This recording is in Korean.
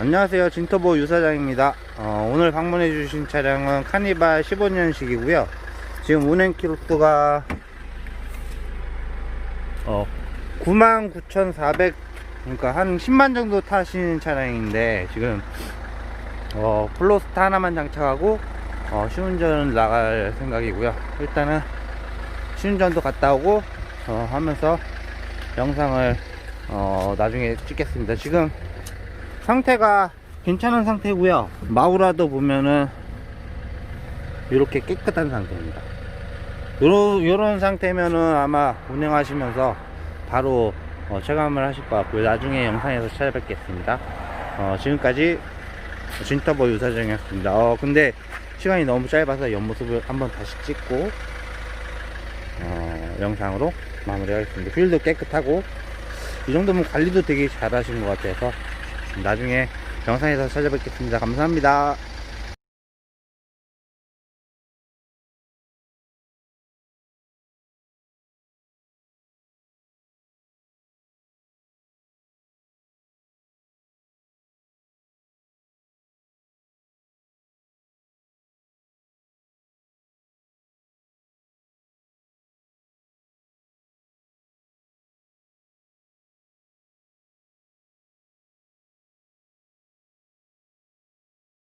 안녕하세요. 진터보 유사장입니다. 어, 오늘 방문해 주신 차량은 카니발 15년식이고요. 지금 운행 키로수가 어, 99,400 그러니까 한 10만 정도 타시는 차량인데 지금 어, 플로스타 하나만 장착하고 어, 시운전 나갈 생각이고요. 일단은 시운전도 갔다 오고 어, 하면서 영상을 어, 나중에 찍겠습니다. 지금 상태가 괜찮은 상태고요. 마우라도 보면은 이렇게 깨끗한 상태입니다. 요런, 요런 상태면은 아마 운행하시면서 바로 어, 체감을 하실 것 같고요. 나중에 영상에서 찾아뵙겠습니다. 어, 지금까지 진터보 유사정이었습니다. 어, 근데 시간이 너무 짧아서 옆모습을 한번 다시 찍고 어, 영상으로 마무리하겠습니다. 휠도 깨끗하고 이 정도면 관리도 되게 잘 하신 것 같아서 나중에 영상에서 찾아뵙겠습니다. 감사합니다.